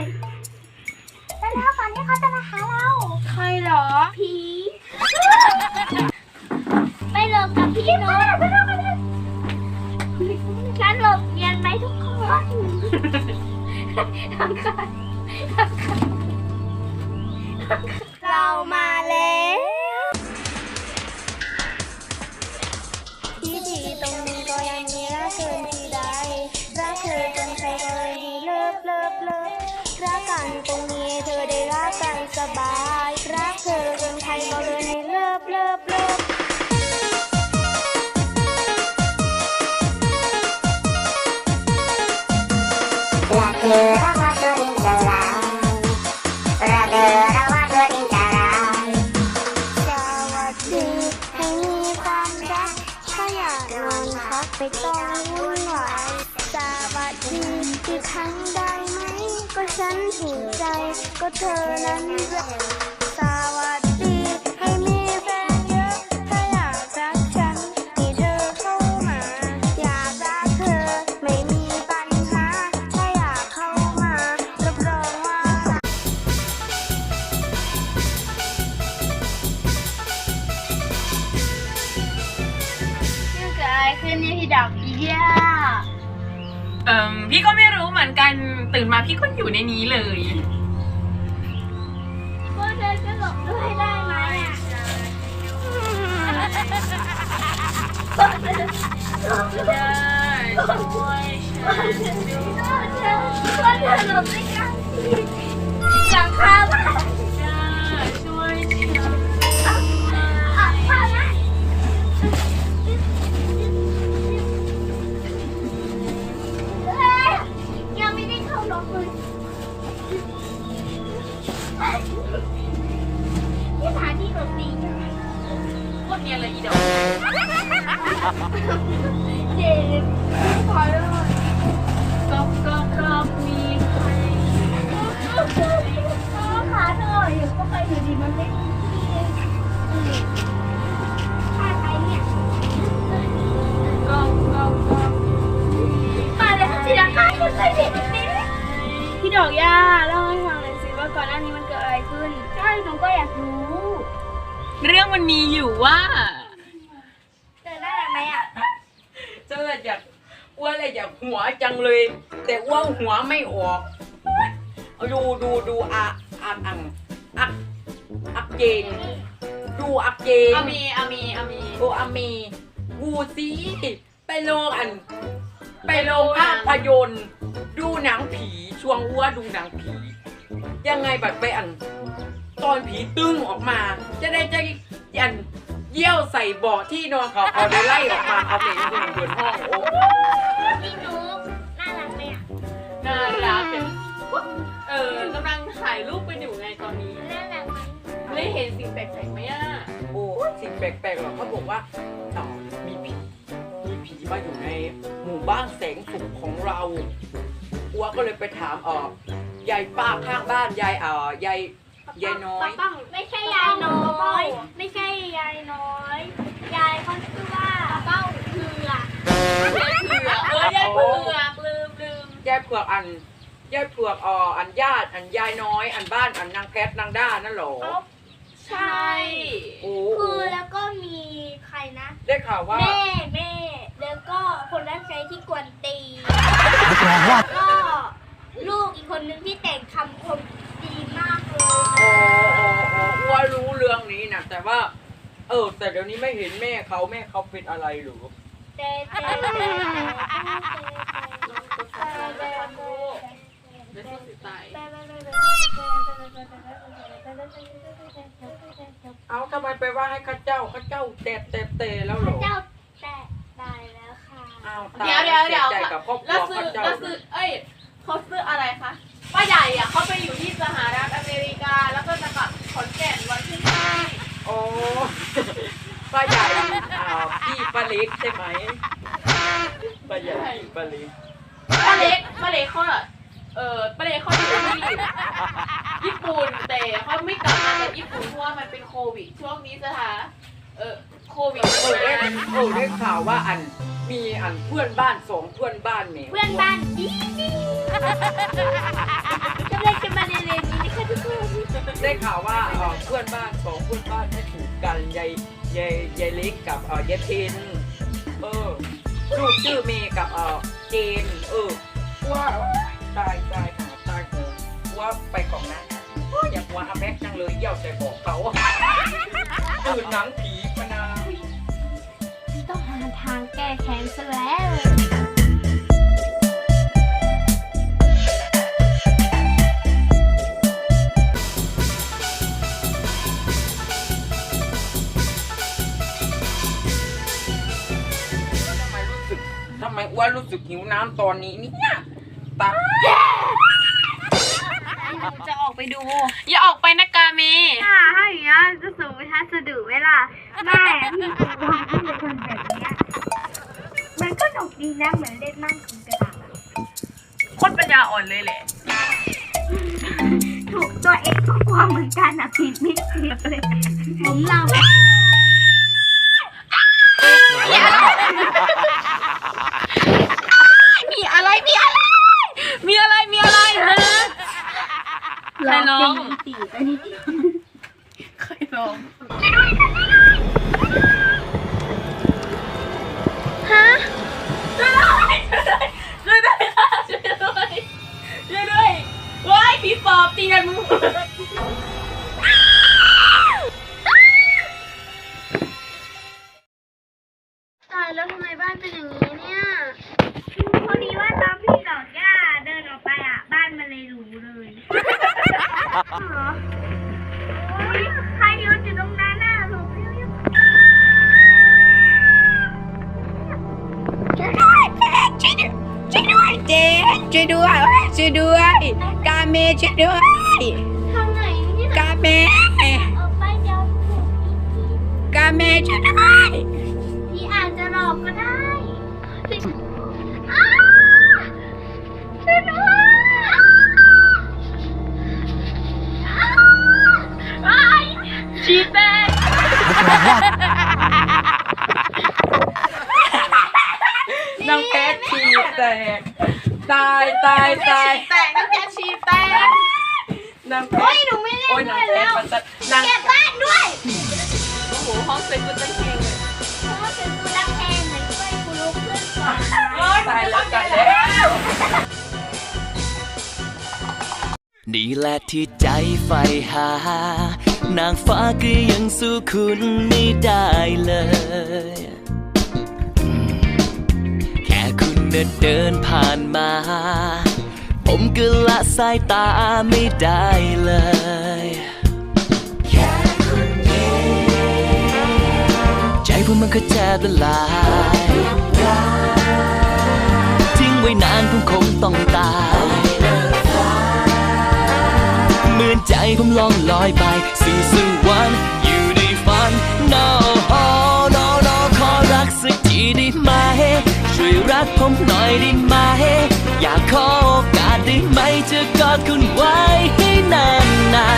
ด้วยกันไหมไปแล้วก่อนที่เขาจะมาหาเรา ใครเหรอ ผีไปหลบกับพี่หนุ๊กฉันหลบเรียนไหมทุกคนทำกันเราม ให้เลิฟเลิฟเลิฟรักเธอระวาเธอดินจะลารักเธอระวาเธอดินจะลาสวัสดีให้มีความรักถ้าอยากนอนพักไปต้องวุ่นวายสวัสดีอีกครั้งได้ไหม ก็ฉันถูกใจก็เธอนั้นรัก กันตื่นมาพี่ก็อยู่ในนี้เลยพวกเธอจะหลบด้วยได้ไหมอะพวกเธอหลบด้วยได้ช่วยฉันดูพวกเธอพวกเธอหลบด้วยกัน คตรเนียนเลยอีดอกเจ็บพอแล้วก็ก็ก็มีใครขาเธออยู่ก็ไปอยู่ดีมันไม่มีที่ มันมีอยู่ว่า เจอได้ไหมอะเจออยากอ้วนเลยอยากหัวจังเลย แต่อ้วนหัวไม่ออกเอาดูดูดูอาอาอังอักอักเจงดูอักเจงอามีอามีอามีโออามีกูซีไปโรงอัน ไปโรงภาพยนตร์ดูหนังผีช่วงอ้วดูหนังผี ยังไงแบบไปอัน ตอนผีตึ้งออกมา จะได้จะ ยันเยี่ยวใส่เบาะที่นอนเขาเอาได้ไล่ออกมาเอาไปอยู่บนห้องโอ้พี่นุ๊กน่ารักไหมอะน่ารักเป็นเออกำลังถ่ายรูปกันอยู่ไงตอนนี้น่ารักไหมได้เห็นสิ่งแปลกๆไหมอะโอ้สิ่งแปลกๆหรอกเขาบอกว่าอ๋อมีผีมีผีมาอยู่ในหมู่บ้านแสงสุขของเราอัวก็เลยไปถามเออยายป้าข้างบ้านยายเออยาย ยายน้อย ไม่ใช่ยายน้อย ไม่ใช่ยายน้อย ยายเขาชื่อว่าเป้าเผือกเผือกเออยายเผือกลืมลืมยายเผือกอันยายเผือกอ่ออันญาติอันยายน้อยอันบ้านอันนางแคทนางด้านั่นเหรอใช่โอ้คือแล้วก็มีใครนะ ได้ข่าวว่า แม่แม่แล้วก็คนรับใช้ที่กวนตีแล้วก็ลูกอีกคนนึงที่ แต่ว่า เออ แต่เดี๋ยวนี้ไม่เห็นแม่เขาแม่เขาเป็นอะไรหรือแต่แต่แต่แต่เดี๋ยวสิตายเอาทำไมไปว่าให้ข้าเจ้าข้าเจ้าเตะเตะเตะแล้วเหรอเจ้าแต่ตายแล้วค่ะอ้าวเดี๋ยวเดี๋ยวเดี๋ยวสีใจกับครอบครัแล้ววซื้อข้าเจ้าแล้วซื้อเอ้ยเขาซื้ออะไรคะป้าใหญ่อะเขาไปอยู่ที่สหรัฐอเมริกา แล้วก็จะกลับขอนแก่นวันที่ห้า โอ้ป้าใหญ่อ้าวพี่ป้าเล็กใช่ไหมป้าใหญ่พี่ป้าเล็กป้าเล็กป้าเล็กเขาอะเออป้าเล็กเขาอยู่ที่ญี่ปุ่นแต่เขาไม่กลับมาจากญี่ปุ่นเพราะว่ามันเป็นโควิด ช่วงนี้สถานเออโควิดเออได้มันเออได้ข่าวว่าอันมีอันเพื่อนบ้านสองเพื่อนบ้านเนี่ยเพื่อนบ้านดีดีกำลังจะมาเรียนนี้นะคะทุกคนได้ข่าวว่าเอ่อเพื่อนบ้านสอง ยายยายยายเล็กกับเอ่อยายเทนเออลูกชื่อเมย์กับเอ่อเจนเออว่าตายตายหาตายโหงว่าไปกล่องนะโอ้ยอยากว่าอาแม็กจังเลยเยี่ยวใส่บอกเขาตื่นหนังผีพนาต้องหาทางแก้แค้นซะแล้ว วนรู้สึกหิวน้ำตอนนี้เนี่ยตาจะออกไปดู อย่าออกไปนะกาเมถ้าถ้าอย่างนี้ยจะสูงไปทัศดุไหมล่ะแม่พี่คุณวางที่จะทำแบบเนี้ยมันก็หนุกดีนะเหมือนเล่นนั่งถึงกระดาษอะคนปัญญาอ่อนเลยแหละ ถูกตัวเองก็กลัวเหมือนกันนะผิดไม่ผิดเลยผมเรา ผีปอบเตีกันมึงตายแล้วทำไมบ้านเป็นอย่างนี้เนี่ยพอดีว่าตอนพี่ดอกย่าเดินออกไปอะ บ้านมันเลยหรูเลยเหรอโอ๊ยใครยืนอยู่ตรงนั้นน่ะหลบเร็วๆ ช่วยด้วยเจ๊ช่วยด้วยช่วยด้วย กาเมช่วยด้วย ทางไหนเนี่ยกาเม ออกไปเดี๋ยวถูกกาเมช่วยด้วยายตายตายแตกน้ำแกชีแตกนางแพโอ้ทยหนูไม่เล่นโอ้ยด้นางวยแพแล้ทวมันจะนางเก็บบ้านด้วยโอ้โหห้องเซ็งกูจังเพลงเลยเพราะว่าเป็นกูรักแทนเหมือนช่วยกูลุกขึ้นก่อนตายแล้วตายแล้วนี่แหละที่ใจใฝ่หา นางฟ้าก็ยังสู้คุณไม่ได้เลยอืมแค่คุณเดินเดินผ่านมา ผมก็ละสายตาไม่ได้เลยแค่คุณยิ้มใจผมมันก็แทบละลายทิ้งไว้นานผมคงต้องตายเหมือนใจผมล่องลอยไปสู่สวรรค์อยู่ในฝัน no no no ขอรักสักทีได้ไหมช่วยรักผมหน่อยได้ไหมอยากขอ จะกอดคุณไว้ให้นาน